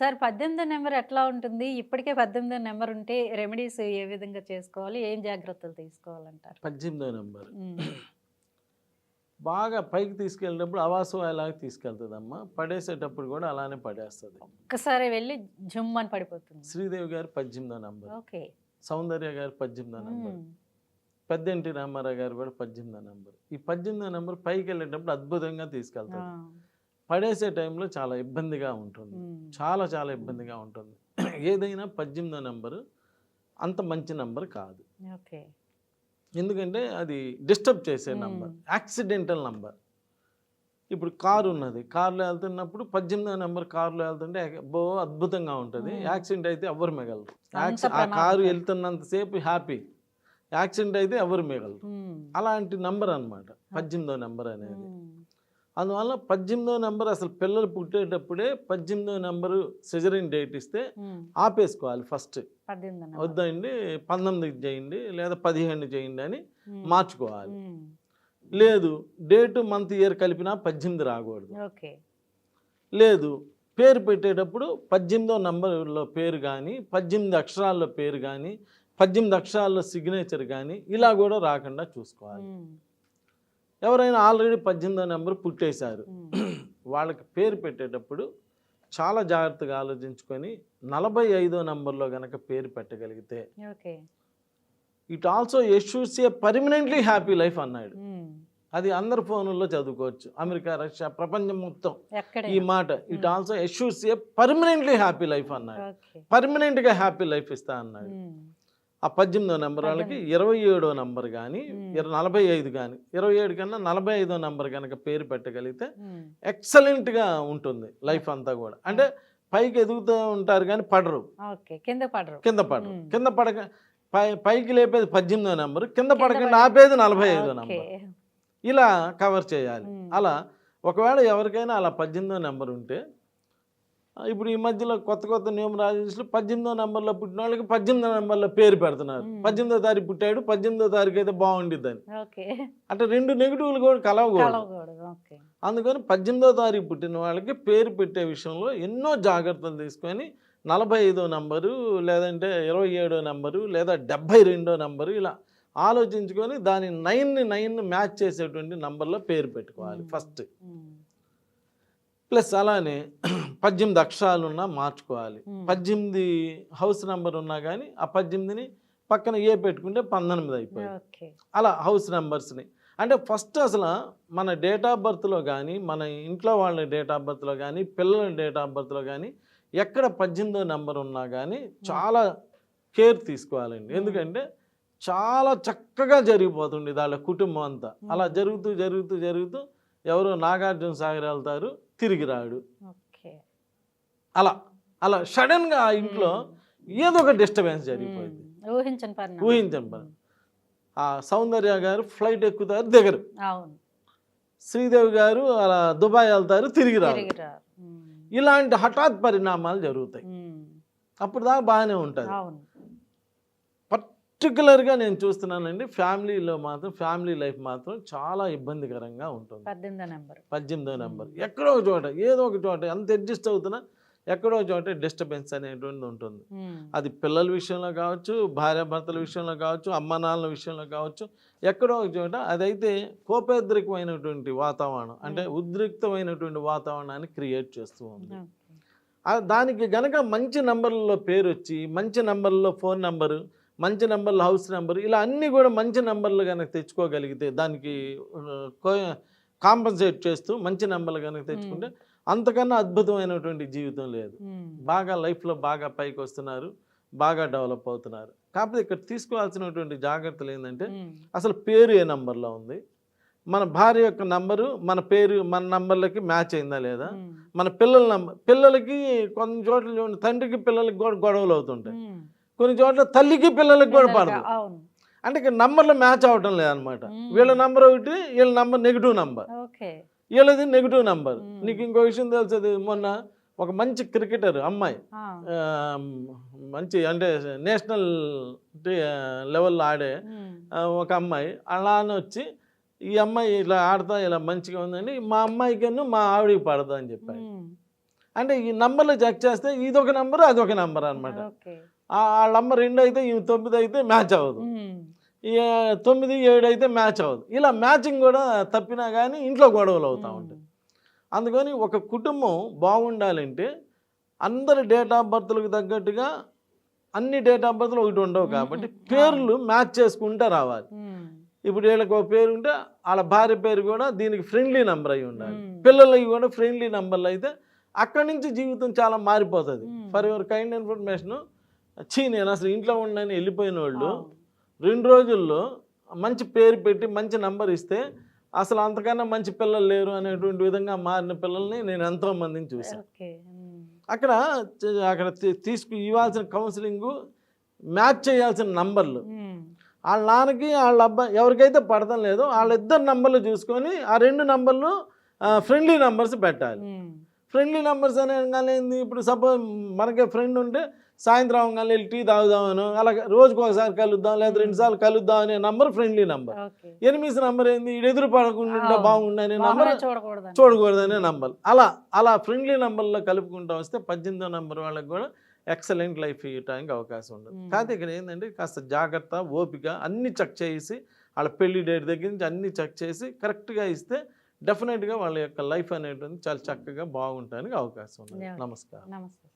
Sir పద్దెనిమిదో number ఎట్లా ఉంటుంది? ఇప్పటికే పద్దెనిమిదో నెంబర్ ఉంటే రెమెడీస్ ఏ విధంగా చేసుకోవాలి? ఏం జాగ్రత్తలు తీసుకోవాలంటారు? పద్దెనిమిదో నెంబర్. బాగా పైకి తీసుకెళ్ళినప్పుడు అవాసం అలాగే తీసుకెళ్తుందమ్మా. పడేసేటప్పుడు కూడా అలానే పడేస్తుంది. ఒక్కసారి వెళ్ళి జుమ్ అని పడిపోతుంది. శ్రీదేవి గారి పద్దెనిమిదో నంబర్. ఓకే. సౌందర్య గారి పద్దెనిమిదో నంబర్. పెద్ద ఎన్టీ రామారావు గారు కూడా పద్దెనిమిదో నంబర్. ఈ పద్దెనిమిదో నంబర్ పైకి వెళ్ళేటప్పుడు అద్భుతంగా తీసుకెళ్తారు పడేసే టైంలో చాలా ఇబ్బందిగా ఉంటుంది. చాలా చాలా ఇబ్బందిగా ఉంటుంది. ఏదైనా పద్దెనిమిదో నంబరు అంత మంచి నంబర్ కాదు. ఎందుకంటే అది డిస్టర్బ్ చేసే. Number accidental number. ఇప్పుడు కారు ఉన్నది కారులో వెళ్తున్నప్పుడు పద్దెనిమిదో నెంబర్ కారులో వెళ్తుంటే బో అద్భుతంగా ఉంటుంది. యాక్సిడెంట్ అయితే ఎవరు మిగలరు. ఆ. Car వెళ్తున్నంతసేపు happy. యాక్సిడెంట్ అయితే ఎవరు మిగలరు. అలాంటి నంబర్ అన్నమాట పద్దెనిమిదో నెంబర్ అనేది అందువల్ల పద్దెనిమిదో నెంబర్ అసలు పిల్లలు పుట్టేటప్పుడే పద్దెనిమిదో నెంబరు సిజరిన్ డేట్ ఇస్తే ఆపేసుకోవాలి ఫస్ట్ వద్దండి పంతొమ్మిదికి చేయండి లేదా పదిహేను చేయండి అని మార్చుకోవాలి. లేదు డేటు మంత్ ఇయర్ కలిపినా పద్దెనిమిది రాకూడదు. లేదు పేరు పెట్టేటప్పుడు పద్దెనిమిదో నంబర్లో పేరు కానీ పద్దెనిమిది అక్షరాల్లో పేరు కానీ పద్దెనిమిది అక్షరాల్లో సిగ్నేచర్ కానీ ఇలా కూడా రాకుండా చూసుకోవాలి. ఎవరైనా ఆల్రెడీ పద్దెనిమిదో నెంబర్ పుట్టేశారు. వాళ్ళకి పేరు పెట్టేటప్పుడు చాలా జాగ్రత్తగా ఆలోచించుకొని నలభై ఐదో నంబర్లో గనక పేరు పెట్టగలిగితే ఇట్ ఆల్సో యష్యూస్ ఏ పర్మనెంట్లీ హ్యాపీ లైఫ్ అన్నాడు. అది అందరు ఫోనుల్లో చదువుకోవచ్చు. అమెరికా రష్యా ప్రపంచం మొత్తం ఈ మాట ఇట్ ఆల్సో యష్యూస్ ఏ పర్మనెంట్లీ హ్యాపీ లైఫ్ అన్నాడు. పర్మనెంట్గా హ్యాపీ లైఫ్ ఇస్తా అన్నాడు. ఆ పద్దెనిమిదో నెంబర్ వాళ్ళకి ఇరవై ఏడో నంబర్ కానీ. నలభై ఐదు కానీ ఇరవై ఏడు కన్నా నలభై ఐదో నంబర్ కనుక పేరు పెట్టగలిగితే ఎక్సలెంట్గా ఉంటుంది లైఫ్ అంతా కూడా. అంటే పైకి ఎదుగుతూ ఉంటారు కానీ పడరు. కింద పడరు. కింద పడరు. కింద పడక పై పైకి లేపేది పద్దెనిమిదో నెంబర్ కింద పడకుండా పడ- ఆపేది నలభై ఐదో నెంబర్. ఇలా కవర్ చేయాలి. అలా ఒకవేళ ఎవరికైనా అలా పద్దెనిమిదో నెంబర్ ఉంటే ఇప్పుడు ఈ మధ్యలో కొత్త కొత్త న్యూమరాలజిస్టులు పద్దెనిమిదో నెంబర్లో పుట్టిన వాళ్ళకి పద్దెనిమిదో నెంబర్లో పేరు పెడుతున్నారు. పద్దెనిమిదో తారీఖు పుట్టాడు పద్దెనిమిదో తారీఖు అయితే బాగుండిద్దని అంటే రెండు నెగిటివ్లు కూడా కలవకూడదు. అందుకని పద్దెనిమిదో తారీఖు పుట్టిన వాళ్ళకి పేరు పెట్టే విషయంలో ఎన్నో జాగ్రత్తలు తీసుకొని నలభై ఐదో నంబరు లేదంటే ఇరవై ఏడో నంబరు లేదా డెబ్భై రెండో నంబరు ఇలా ఆలోచించుకొని దాని నైన్ని నైన్ మ్యాచ్ చేసేటువంటి నంబర్లో పేరు పెట్టుకోవాలి. ఫస్ట్. ప్లస్ అలానే పద్దెనిమిది అక్షరాలు ఉన్నా మార్చుకోవాలి. పద్దెనిమిది హౌస్ నెంబర్ ఉన్నా కానీ ఆ పద్దెనిమిదిని పక్కన ఏ పెట్టుకుంటే పంతొమ్మిది అయిపోయింది. అలా హౌస్ నెంబర్స్ని. అంటే ఫస్ట్ అసలు మన డేట్ ఆఫ్ బర్త్లో కానీ మన ఇంట్లో వాళ్ళ డేట్ ఆఫ్ బర్త్లో కానీ పిల్లల డేట్ ఆఫ్ బర్త్లో కానీ ఎక్కడ పద్దెనిమిదో నెంబర్ ఉన్నా కానీ చాలా కేర్ తీసుకోవాలండి. ఎందుకంటే చాలా చక్కగా జరిగిపోతుంది వాళ్ళ కుటుంబం అంతా. అలా. జరుగుతూ జరుగుతూ జరుగుతూ ఎవరో నాగార్జున సాగర్ వెళ్తారు తిరిగి రాడు. అలా అలా సడన్గా ఆ ఇంట్లో ఏదో ఒక డిస్టర్బెన్స్ జరిగిపోయింది. ఊహించని పని. ఆ సౌందర్య గారు ఫ్లైట్ ఎక్కుతారు దిగరు. శ్రీదేవి గారు అలా దుబాయ్ వెళ్తారు తిరిగి రారు. ఇలాంటి హఠాత్ పరిణామాలు జరుగుతాయి. అప్పుడు దాకా బాగానే ఉంటుంది. పర్టికులర్గా నేను చూస్తున్నానండి ఫ్యామిలీలో మాత్రం ఫ్యామిలీ లైఫ్ మాత్రం చాలా ఇబ్బందికరంగా ఉంటుంది. పద్దెనిమిదో నెంబర్. పద్దెనిమిదో నెంబర్. ఎక్కడో ఒక చోట ఏదో ఒక చోట ఎంత అడ్జస్ట్ అవుతున్నా ఎక్కడో చోట డిస్టర్బెన్స్ అనేటువంటిది ఉంటుంది. అది పిల్లల విషయంలో కావచ్చు భార్యాభర్తల విషయంలో కావచ్చు అమ్మ నాన్నల విషయంలో కావచ్చు ఎక్కడో చోట అదైతే కోపేద్రికమైనటువంటి వాతావరణం అంటే ఉద్రిక్తమైనటువంటి వాతావరణాన్ని క్రియేట్ చేస్తూ ఉంది. దానికి గనక మంచి నంబర్లలో పేరు వచ్చి మంచి నంబర్లో ఫోన్ నంబరు మంచి నంబర్లో హౌస్ నెంబర్ ఇలా అన్నీ కూడా మంచి నంబర్లు కనుక తెచ్చుకోగలిగితే దానికి కాంపన్సేట్ చేస్తూ మంచి నంబర్లు కనుక తెచ్చుకుంటే అంతకన్నా అద్భుతమైనటువంటి జీవితం లేదు. బాగా లైఫ్లో బాగా పైకి వస్తున్నారు బాగా డెవలప్ అవుతున్నారు. కాకపోతే ఇక్కడ తీసుకోవాల్సినటువంటి జాగ్రత్తలు ఏంటంటే అసలు పేరు ఏ నంబర్లో ఉంది? మన భార్య యొక్క నంబరు మన పేరు మన నంబర్లకి మ్యాచ్ అయిందా లేదా? మన పిల్లల నంబర్ పిల్లలకి కొన్ని చోట్ల చూడండి తండ్రికి పిల్లలకి కూడా గొడవలు అవుతుంటాయి. కొన్ని చోట్ల తల్లికి పిల్లలకి కూడా పడదు. అంటే ఇక్కడ నంబర్లు మ్యాచ్ అవటం లేదనమాట. వీళ్ళ నంబర్ ఒకటి వీళ్ళ నంబర్ నెగిటివ్ నంబర్. వీళ్ళది నెగిటివ్ నంబర్. నీకు ఇంకో విషయం తెలుసది? మొన్న ఒక మంచి క్రికెటర్ అమ్మాయి మంచి అంటే నేషనల్ లెవెల్లో ఆడే ఒక అమ్మాయి. అలానే వచ్చి ఈ అమ్మాయి ఇలా ఆడతా ఇలా మంచిగా ఉందని మా అమ్మాయికన్నా మా ఆవిడకి పడదా అని చెప్పాడు. ఉమ్, అంటే ఈ నంబర్లు చెక్ చేస్తే ఇది ఒక నంబర్ అది ఒక నంబర్ అనమాట ఆ నంబర్ రెండు అయితే ఈ తొమ్మిది అయితే మ్యాచ్ అవ్వదు. తొమ్మిది ఏడు అయితే మ్యాచ్ అవ్వదు ఇలా మ్యాచింగ్ కూడా తప్పినా కానీ ఇంట్లో గొడవలు అవుతూ ఉంటాయి అందుకని ఒక కుటుంబం బాగుండాలంటే అందరి డేట్ ఆఫ్ బర్త్లకు తగ్గట్టుగా అన్ని డేట్ ఆఫ్ బర్త్లు ఒకటి ఉండవు కాబట్టి. పేర్లు మ్యాచ్ చేసుకుంటూ రావాలి. ఇప్పుడు వీళ్ళకి ఒక పేరు ఉంటే వాళ్ళ భార్య పేరు కూడా దీనికి ఫ్రెండ్లీ నెంబర్ అయి ఉండాలి. పిల్లలకి కూడా ఫ్రెండ్లీ నెంబర్లు అయితే అక్కడి నుంచి జీవితం చాలా మారిపోతుంది. ఫర్ యువర్ కైండ్ ఇన్ఫర్మేషన్ చీ నేను అసలు ఇంట్లో ఉండని వెళ్ళిపోయిన వాళ్ళు. రెండు రోజుల్లో మంచి పేరు పెట్టి మంచి నంబర్ ఇస్తే అసలు అంతకన్నా మంచి పిల్లలు లేరు అనేటువంటి విధంగా మారిన పిల్లల్ని నేను ఎంతో మందిని చూశాను. అక్కడ అక్కడ తీసుకు ఇవ్వాల్సిన కౌన్సిలింగ్ మ్యాచ్ చేయాల్సిన నంబర్లు. వాళ్ళ నాన్నకి వాళ్ళ అబ్బాయి ఎవరికైతే పడతం లేదో వాళ్ళిద్దరు నంబర్లు చూసుకొని ఆ రెండు నంబర్లు ఫ్రెండ్లీ నంబర్స్ పెట్టాలి. ఫ్రెండ్లీ నంబర్స్ అనగానే ఏంది? ఇప్పుడు సపోజ్ మనకే ఫ్రెండ్ ఉంటే సాయంత్రం అవగానే వెళ్ళి టీ తాగుదామను అలాగే రోజుకు ఒకసారి కలుద్దాం లేదా రెండు సార్లు కలుద్దాం అనే నంబర్ ఫ్రెండ్లీ నంబర్. ఎనిమిది నంబర్ ఏంది? ఎదురు పడకుండా. బాగుండు అనే నంబర్ చూడకూడదు చూడకూడదనే నంబర్. అలా అలా ఫ్రెండ్లీ నంబర్లో కలుపుకుంటూ వస్తే పద్దెనిమిదో నంబర్ వాళ్ళకి కూడా ఎక్సలెంట్ లైఫ్ ఇవ్వడానికి అవకాశం ఉండదు. కాకపోతే ఇక్కడ ఏంటంటే కాస్త జాగ్రత్త ఓపిక అన్ని చెక్ చేసి వాళ్ళ పెళ్ళి డేట్ దగ్గర నుంచి అన్ని చెక్ చేసి కరెక్ట్గా ఇస్తే డెఫినెట్గా వాళ్ళ యొక్క లైఫ్ అనేటువంటి చాలా చక్కగా బాగుంటానికి అవకాశం ఉంది. నమస్కారం. నమస్తే.